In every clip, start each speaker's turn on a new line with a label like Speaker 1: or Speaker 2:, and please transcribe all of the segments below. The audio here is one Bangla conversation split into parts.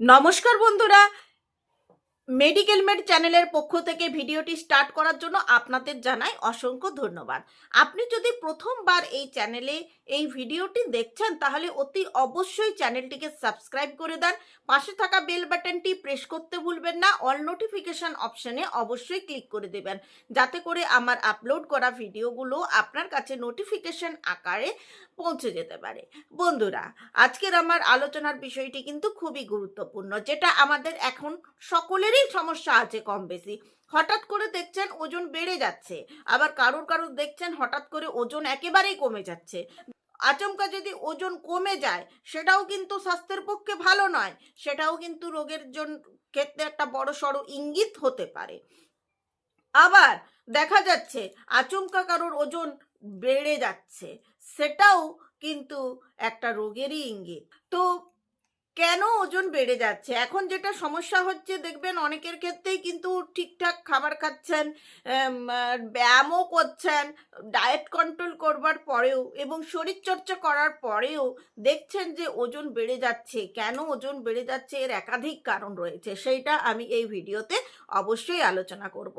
Speaker 1: নমস্কার বন্ধুরা। মেডিকেল মেড চ্যানেলের পক্ষ থেকে ভিডিওটি স্টার্ট করার জন্য আপনাদের জানাই অসংখ্য ধন্যবাদ। আপনি যদি প্রথমবার এই চ্যানেলে এই ভিডিওটি দেখছেন তাহলে অতি অবশ্যই চ্যানেলটিকে সাবস্ক্রাইব করে দেন। পাশে থাকা বেল বাটনটি প্রেস করতে ভুলবেন না। অল নোটিফিকেশান অপশনে অবশ্যই ক্লিক করে দেবেন। যাতে করে আমার আপলোড করা ভিডিওগুলো আপনার কাছে নোটিফিকেশন আকারে পৌঁছে যেতে পারে। বন্ধুরা, আজকের আমার আলোচনার বিষয়টি কিন্তু খুবই গুরুত্বপূর্ণ, যেটা আমাদের এখন সকলেরই সমস্যা আছে কম বেশি হঠাৎ করে দেখছেন ওজন বেড়ে যাচ্ছে, আবার কারোর কারোর দেখছেন হঠাৎ করে ওজন একেবারেই কমে যাচ্ছে। আচমকা যদি ওজন কমে যায়, সেটাও কিন্তু স্বাস্থ্যের পক্ষে ভালো নয়। সেটাও কিন্তু রোগের জন্য ক্ষেত্রে একটা বড় সড়ো ইঙ্গিত হতে পারে। আবার দেখা যাচ্ছে, আচমকা কারোর ওজন বেড়ে যাচ্ছে, সেটাও কিন্তু একটা রোগেরই ইঙ্গিত। তো কেন ওজন বেড়ে যাচ্ছে? এখন যেটা সমস্যা হচ্ছে, দেখবেন অনেকের ক্ষেত্রেই কিন্তু ঠিকঠাক খাবার খাচ্ছেন ব্যায়ামও করছেন, ডায়েট কন্ট্রোল করবার পরেও এবং শরীরচর্চা করার পরেও দেখছেন যে ওজন বেড়ে যাচ্ছে। কেন ওজন বেড়ে যাচ্ছে? এর একাধিক কারণ রয়েছে, সেইটা আমি এই ভিডিওতে অবশ্যই আলোচনা করব।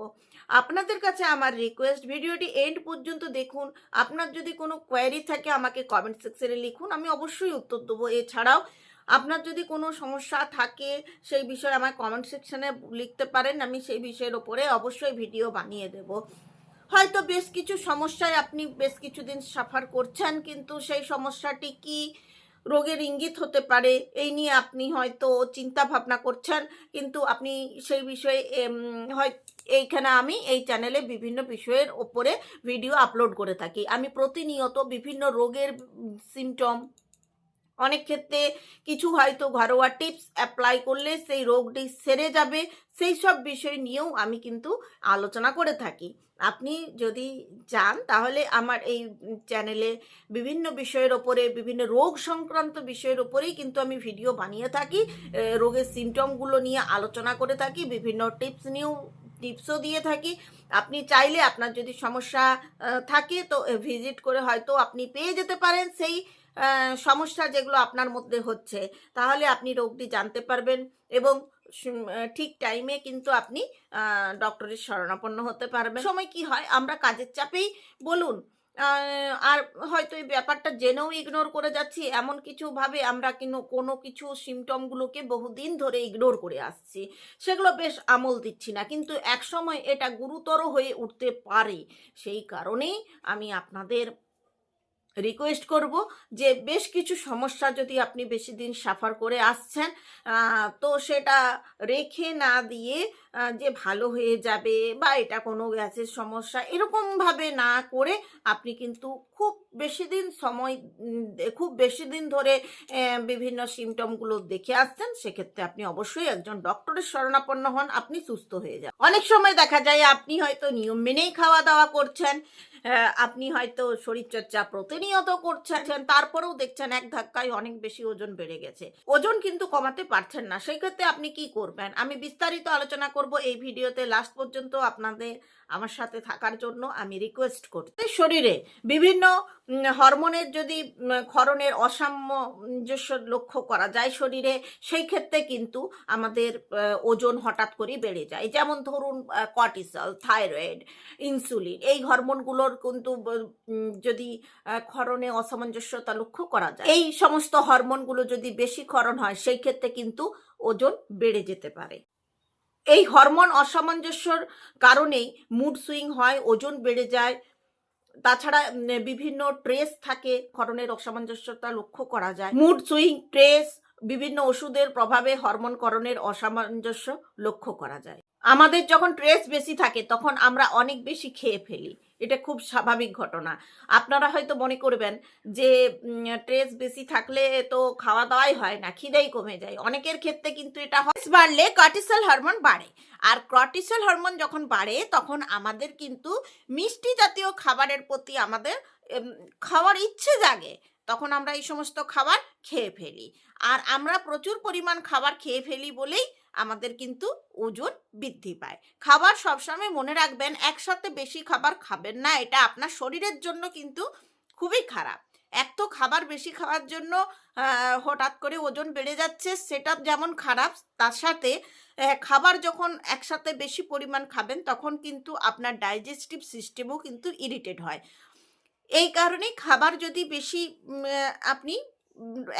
Speaker 1: আপনাদের কাছে আমার রিকোয়েস্ট ভিডিওটি এন্ড পর্যন্ত দেখুন। আপনার যদি কোনো কোয়ারি থাকে, আমাকে কমেন্ট সেকশনে লিখুন। আমি অবশ্যই উত্তর দেবো। এছাড়াও আপনার যদি কোনো সমস্যা থাকে, সেই বিষয়ে আমার কমেন্ট সেকশনে লিখতে পারেন, আমি সেই বিষয়ের ওপরে অবশ্যই ভিডিও বানিয়ে দেব। হয়তো বেশ কিছু সমস্যায় আপনি বেশ কিছুদিন সাফার করছেন, কিন্তু সেই সমস্যাটি কি রোগের ইঙ্গিত হতে পারে, এই নিয়ে আপনি হয়তো চিন্তা ভাবনা করছেন, কিন্তু আপনি সেই বিষয়ে হয়, এইখানে আমি এই চ্যানেলে বিভিন্ন বিষয়ের ওপরে ভিডিও আপলোড করে থাকি। আমি প্রতিনিয়ত বিভিন্ন রোগের সিমটম অনেক ক্ষেত্রে কিছু হয়তো ঘরোয়া টিপস অ্যাপ্লাই করলে সেই রোগটি সেরে যাবে, সেই সব বিষয় নিয়েও আমি কিন্তু আলোচনা করে থাকি। আপনি যদি চান তাহলে আমার এই চ্যানেলে বিভিন্ন বিষয়ের ওপরে, বিভিন্ন রোগ সংক্রান্ত বিষয়ের ওপরেই কিন্তু আমি ভিডিও বানিয়ে থাকি রোগের সিমটমগুলো নিয়ে আলোচনা করে থাকি, বিভিন্ন টিপস নিয়েও টিপসও দিয়ে থাকি। আপনি চাইলে আপনার যদি সমস্যা থাকে তো ভিজিট করে হয়তো আপনি পেয়ে যেতে পারেন সেই সমস্যা যেগুলো আপনার মধ্যে হচ্ছে, তাহলে আপনি রোগটি জানতে পারবেন এবং ঠিক টাইমে কিন্তু আপনি ডক্টরের শরণাপন্ন হতে পারবেন। সময় কি হয়? আমরা কাজের চাপেই বলুন। আর হয়তো এই ব্যাপারটা জেনেও ইগনোর করে যাচ্ছি। এমন কিছুভাবে আমরা কিন্তু কোনো কিছু সিমটমগুলোকে বহুদিন ধরে ইগনোর করে আসছি। সেগুলো বেশ আমল দিচ্ছি না। কিন্তু একসময় এটা গুরুতর হয়ে উঠতে পারে। সেই কারণেই আমি আপনাদের রিকোয়েস্ট করব যে বেশ কিছু সমস্যা যদি আপনি বেশি দিন সাফার করে আসছেন তো সেটা রেখে না দিয়ে যে ভালো হয়ে যাবে বা এটা কোনো গ্যাসের সমস্যা, এরকমভাবে না করে আপনি কিন্তু খুব বেশি দিন সময় খুব বেশি দিন ধরে বিভিন্ন সিমটমগুলো দেখে আসছেন, সেক্ষেত্রে আপনি অবশ্যই একজন ডক্টরের শরণাপন্ন হন, আপনি সুস্থ হয়ে যান। অনেক সময় দেখা যায় আপনি হয়তো নিয়ম মেনেই খাওয়া দাওয়া করছেন আপনি হয়তো শরীরচর্চা প্রতিনিয়ত করছেন, তারপরেও দেখছেন এক ধাক্কায় অনেক বেশি ওজন বেড়ে গেছে। ওজন কিন্তু কমাতে পারছেন না সেই ক্ষেত্রে আপনি কি করবেন? আমি বিস্তারিত আলোচনা করব এই ভিডিওতে লাস্ট পর্যন্ত আপনাদের, আমার সাথে থাকার জন্য আমি রিকোয়েস্ট করতে শরীরে বিভিন্ন হরমোনের যদি ক্ষরণের অসামঞ্জস্য লক্ষ্য করা যায় শরীরে, সেই ক্ষেত্রে কিন্তু আমাদের ওজন হঠাৎ করে বেড়ে যায়। যেমন ধরুন কর্টিসল থাইরয়েড ইনসুলিন এই হরমোনগুলোর কিন্তু যদি ক্ষরণে অসামঞ্জস্যতা লক্ষ্য করা যায়, এই সমস্ত হরমোনগুলো যদি বেশি ক্ষরণ হয়, সেই ক্ষেত্রে কিন্তু ওজন বেড়ে যেতে পারে। এই হরমোন অসামঞ্জস্যর কারণেই মুড সুইং হয়, ওজন বেড়ে যায়। তাছাড়া বিভিন্ন ট্রেস থাকে ক্ষরণের অসামঞ্জস্যতা লক্ষ্য করা যায়। মুড সুইং ট্রেস বিভিন্ন ওষুধের প্রভাবে হরমোনকরণের অসামঞ্জস্য লক্ষ্য করা যায়। আমাদের যখন ট্রেস বেশি থাকে, তখন আমরা অনেক বেশি খেয়ে ফেলি। এটা খুব স্বাভাবিক ঘটনা। আপনারা হয়তো মনে করবেন যে ট্রেস বেশি থাকলে তো খাওয়া দাওয়াই হয় না, খিদেই কমে যায়। অনেকের ক্ষেত্রে কিন্তু এটা বাড়লে কর্টিসল হরমোন বাড়ে। আর কর্টিসল হরমোন যখন বাড়ে, তখন আমাদের কিন্তু মিষ্টি জাতীয় খাবারের প্রতি আমাদের খাওয়ার ইচ্ছে জাগে। তখন আমরা এই সমস্ত খাবার খেয়ে ফেলি। আর আমরা প্রচুর পরিমাণ খাবার খেয়ে ফেলি বলেই আমাদের কিন্তু ওজন বৃদ্ধি পায়। খাবার সবসময় মনে রাখবেন, একসাথে বেশি খাবার খাবেন না, এটা আপনার শরীরের জন্য কিন্তু খুবই খারাপ। এক তো খাবার বেশি খাওয়ার জন্য হঠাৎ করে ওজন বেড়ে যাচ্ছে, সেটা যেমন খারাপ, তার সাথে খাবার যখন একসাথে বেশি পরিমাণ খাবেন, তখন কিন্তু আপনার ডাইজেস্টিভ সিস্টেমও কিন্তু ইরিটেট হয়। এই কারণেই খাবার যদি বেশি আপনি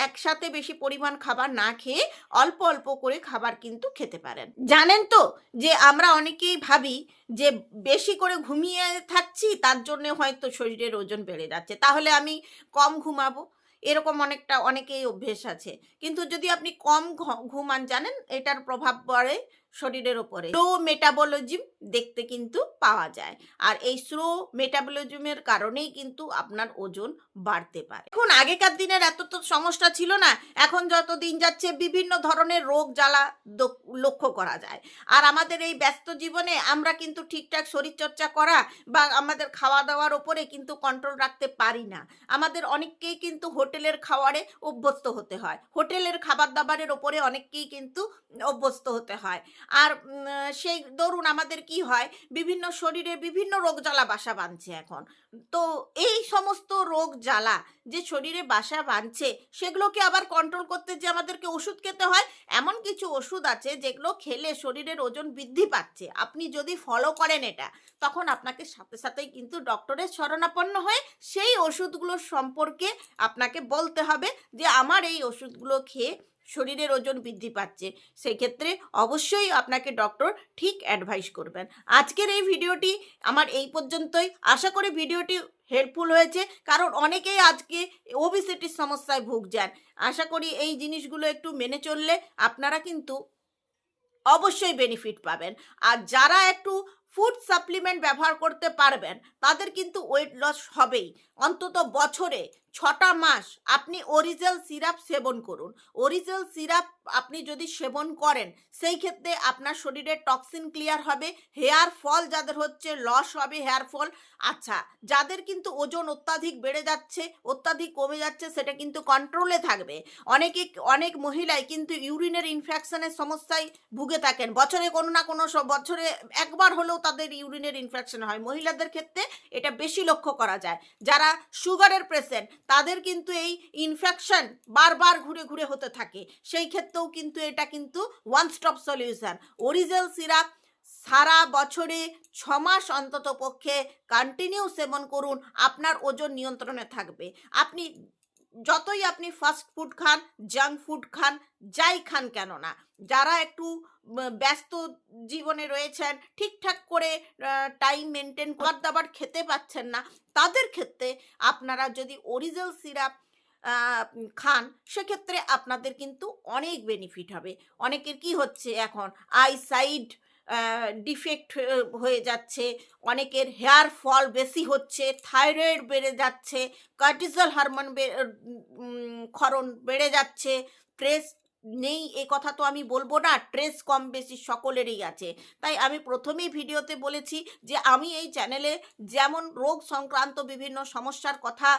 Speaker 1: একসাথে বেশি পরিমাণ খাবার না খেয়ে অল্প অল্প করে খাবার কিন্তু খেতে পারেন। জানেন তো যে আমরা অনেকেই ভাবি যে বেশি করে ঘুমিয়ে থাকছি তার জন্য হয়তো শরীরের ওজন বেড়ে যাচ্ছে। তাহলে আমি কম ঘুমাবো। এরকম অনেকটা, অনেকেই অভ্যেস আছে। কিন্তু যদি আপনি কম ঘুমান, জানেন এটার প্রভাব পড়ে শরীরের ওপরে। স্লো মেটাবলজিম দেখতে কিন্তু পাওয়া যায়। আর এই স্লো মেটাবলজিমের কারণেই কিন্তু আপনার ওজন বাড়তে পারে। এখন আগেকার দিনের এত তো সমস্যা ছিল না। এখন যত দিন যাচ্ছে বিভিন্ন ধরনের রোগ জ্বালা লক্ষ্য করা যায়। আর আমাদের এই ব্যস্ত জীবনে আমরা কিন্তু ঠিকঠাক শরীরচর্চা করা বা আমাদের খাওয়া দাওয়ার ওপরে কিন্তু কন্ট্রোল রাখতে পারি না। আমাদের অনেককেই কিন্তু হোটেলের খাবারে অভ্যস্ত হতে হয়। হোটেলের খাবার দাবারের ওপরে অনেককেই কিন্তু অভ্যস্ত হতে হয়। আর সেই ধরুন আমাদের কি হয়? বিভিন্ন শরীরে বিভিন্ন রোগ জ্বালা বাসা বাঁধছে এখন। তো এই সমস্ত রোগ জ্বালা যে শরীরে বাসা বাঁধছে, সেগুলোকে আবার কন্ট্রোল করতে যে আমাদেরকে ওষুধ খেতে হয়, এমন কিছু ওষুধ আছে যেগুলো খেলে শরীরের ওজন বৃদ্ধি পাচ্ছে। আপনি যদি ফলো করেন এটা, তখন আপনাকে সাথে সাথেই কিন্তু ডক্টরের শরণাপন্ন হয়ে সেই ওষুধগুলোর সম্পর্কে আপনাকে বলতে হবে যে, আমার এই ওষুধগুলো খেয়ে শরীরের ওজন বৃদ্ধি পাচ্ছে। সেই ক্ষেত্রে অবশ্যই আপনাকে ডক্টর ঠিক অ্যাডভাইস করবেন। আজকের এই ভিডিওটি আমার এই পর্যন্তই। আশা করি ভিডিওটি হেল্পফুল হয়েছে, কারণ অনেকেই আজকে ওবিসিটির সমস্যায় ভুগছেন। আশা করি এই জিনিসগুলো একটু মেনে চললে আপনারা কিন্তু অবশ্যই বেনিফিট পাবেন। আর যারা একটু ফুড সাপ্লিমেন্ট ব্যবহার করতে পারবেন, তাদের কিন্তু ওয়েট লস হবেই। অন্তত বছরে ছটা মাস আপনি অরিজিনাল সিরাপ সেবন করুন। অরিজিনাল সিরাপ আপনি যদি সেবন করেন, সেই ক্ষেত্রে আপনার শরীরে টক্সিন ক্লিয়ার হবে হেয়ার ফল যাদের হচ্ছে লস হবে হেয়ার ফল আচ্ছা যাদের কিন্তু ওজন অত্যাধিক বেড়ে যাচ্ছে, অত্যাধিক কমে যাচ্ছে, সেটা কিন্তু কন্ট্রোলে থাকবে। অনেকে, অনেক মহিলাই কিন্তু ইউরিনের ইনফেকশনের সমস্যায় ভুগে থাকেন। বছরে কোনো না কোনো বছরে একবার হলেও তাদের ইউরিনের ইনফেকশন হয়। মহিলাদের ক্ষেত্রে এটা বেশি লক্ষ্য করা যায়। যারা সুগারের পেশেন্ট তাদের কিন্তু এই ইনফেকশন বারবার ঘুরে ঘুরে হতে থাকে। সেই ক্ষেত্রেও কিন্তু এটা কিন্তু one stop solution original syrup সারা বছরে ছ মাস অন্তত পক্ষে কন্টিনিউ সেবন করুন। আপনার ওজন নিয়ন্ত্রণে থাকবে। আপনি যতই আপনি ফাস্ট ফুড খান জাঙ্ক ফুড খান, যাই খান কেন না যারা একটু ব্যস্ত জীবনে রয়েছেন, ঠিকঠাক করে টাইম মেনটেন খাবার দাবার খেতে পাচ্ছেন না, তাদের ক্ষেত্রে আপনারা যদি অরিজিনাল সিরাপ খান, সেক্ষেত্রে আপনাদের কিন্তু অনেক বেনিফিট হবে। অনেকের কি হচ্ছে এখন? আই সাইড ডিফেক্ট হয়ে যাচ্ছে। অনেকের হেয়ার ফল বেশি হচ্ছে থাইরয়েড বেড়ে যাচ্ছে কার্টিজাল হারমোন ক্ষরণ বেড়ে যাচ্ছে। ট্রেস নেই, এ কথা তো আমি বলব না ট্রেস কম বেশি সকলেরই আছে। তাই আমি প্রথমেই ভিডিওতে বলেছি যে, আমি এই চ্যানেলে যেমন রোগ সংক্রান্ত বিভিন্ন সমস্যার কথা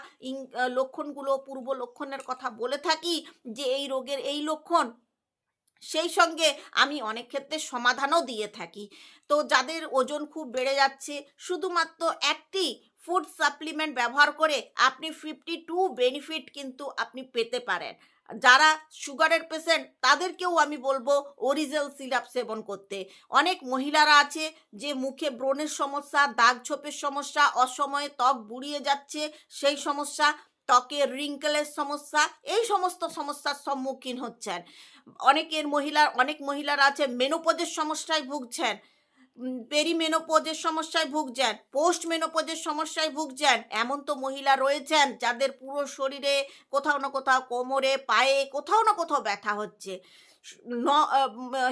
Speaker 1: লক্ষণগুলো, পূর্ব লক্ষণের কথা বলে থাকি যে, এই রোগের এই লক্ষণ সেই সঙ্গে আমি অনেক ক্ষেত্রে সমাধানও দিয়ে থাকি। তো যাদের ওজন খুব বেড়ে যাচ্ছে, শুধুমাত্র একটি ফুড সাপ্লিমেন্ট ব্যবহার করে আপনি ফিফটি টু বেনিফিট কিন্তু আপনি পেতে পারেন। যারা সুগারের পেশেন্ট তাদেরকেও আমি বলব অরিজিনাল সিরাপ সেবন করতে। অনেক মহিলারা আছে যে মুখে ব্রণের সমস্যা, দাগ ছোপের সমস্যা, অসময়ে ত্বক বুড়িয়ে যাচ্ছে, সেই সমস্যা ত্বকের রিঙ্কেলের সমস্যা, এই সমস্ত সমস্যার সম্মুখীন হচ্ছেন। অনেকের মহিলা, অনেক মহিলারা আছে মেনোপজের সমস্যায় ভুগছেন পেরি পেরিমেনোপোজের সমস্যায় ভুগছেন পোস্ট মেনোপোজের সমস্যায় ভুগছেন। এমন তো মহিলা রয়েছেন যাদের পুরো শরীরে কোথাও না কোথাও কোমরে, পায়ে কোথাও না কোথাও ব্যথা হচ্ছে। ন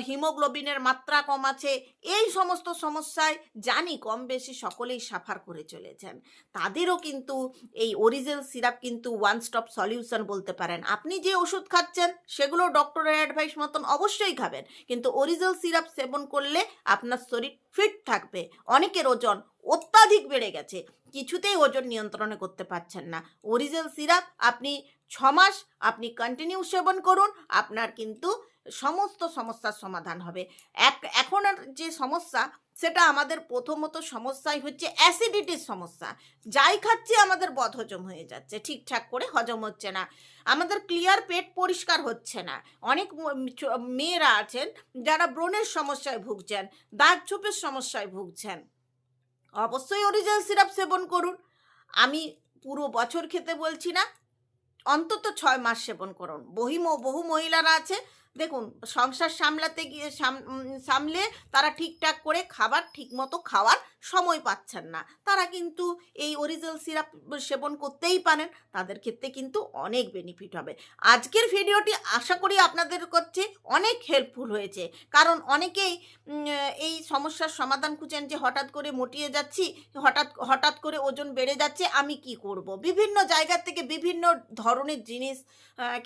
Speaker 1: হিমোগ্লোবিনের মাত্রা কম আছে, এই সমস্ত সমস্যায় জানি কম বেশি সকলেই সাফার করে চলেছেন। তাদেরও কিন্তু এই অরিজিনাল সিরাপ কিন্তু ওয়ান স্টপ সলিউশন বলতে পারেন। আপনি যে ওষুধ খাচ্ছেন, সেগুলো ডক্টরের অ্যাডভাইস মতন অবশ্যই খাবেন। কিন্তু অরিজিনাল সিরাপ সেবন করলে আপনার শরীর ফিট থাকবে। অনেকের ওজন অত্যাধিক বেড়ে গেছে। কিছুতেই ওজন নিয়ন্ত্রণে করতে পারছেন না। অরিজিনাল সিরাপ আপনি ছ মাস আপনি কন্টিনিউ সেবন করুন, আপনার কিন্তু সমস্ত সমস্যার সমাধান হবে। এক, এখন যে সমস্যা সেটা আমাদের প্রথমত সমস্যাই হচ্ছে অ্যাসিডিটির সমস্যা। যাই খাচ্ছি আমাদের বদহজম হয়ে যাচ্ছে, ঠিকঠাক করে হজম হচ্ছে না। আমাদের ক্লিয়ার পেট পরিষ্কার হচ্ছে না। অনেক মেয়েরা আছেন যারা ব্রণের সমস্যায় ভুগছেন, দাঁত ছোপের সমস্যায় ভুগছেন। অবশ্যই অরিজিনাল সিরাপ সেবন করুন। আমি পুরো বছর খেতে বলছি না, অন্তত ছয় মাস সেবন করুন। বহি বহু মহিলারা আছে দেখুন, সংসার সামলাতে গিয়ে সামলে তারা ঠিকঠাক করে খাবার, ঠিকমতো খাওয়ার সময় পাচ্ছেন না। তারা কিন্তু এই অরিজিনাল সিরাপ সেবন করতেই পারেন, তাদের ক্ষেত্রে কিন্তু অনেক বেনিফিট হবে। আজকের ভিডিওটি আশা করি আপনাদের করছে অনেক হেল্পফুল হয়েছে। কারণ অনেকেই এই সমস্যার সমাধান খুঁজেন যে হঠাৎ করে মোটিয়ে যাচ্ছি, হঠাৎ হঠাৎ করে ওজন বেড়ে যাচ্ছে, আমি কি করব? বিভিন্ন জায়গা থেকে বিভিন্ন ধরনের জিনিস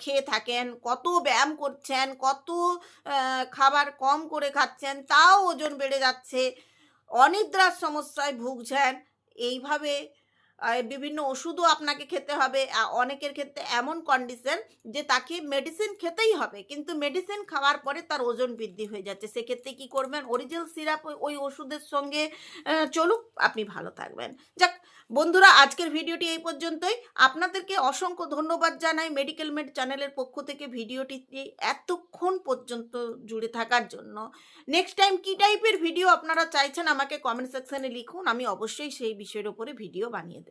Speaker 1: খেয়ে থাকেন, কত ব্যায়াম করছেন কত খাবার কম করে খাচ্ছেন তাও ওজন বেড়ে যাচ্ছে অনিদ্রার সমস্যায় ভুগছেন এইভাবে বিভিন্ন ওষুধও আপনাকে খেতে হবে। অনেকের ক্ষেত্রে এমন কন্ডিশন যে তাকে মেডিসিন খেতেই হবে। কিন্তু মেডিসিন খাওয়ার পরে তার ওজন বৃদ্ধি হয়ে যাচ্ছে। সেক্ষেত্রে কি করবেন? অরিজিনাল সিরাপ ওই ওষুধের সঙ্গে চলুক, আপনি ভালো থাকবেন। যাক, বন্ধুরা, আজকের ভিডিওটি এই পর্যন্তই। আপনাদেরকে অসংখ্য ধন্যবাদ জানাই মেডিকেল মেড চ্যানেলের পক্ষ থেকে ভিডিওটি এতক্ষণ পর্যন্ত জুড়ে থাকার জন্য। নেক্সট টাইম কী টাইপের ভিডিও আপনারা চাইছেন, আমাকে কমেন্ট সেকশানে লিখুন। আমি অবশ্যই সেই বিষয়ের উপরে ভিডিও বানিয়ে দেব।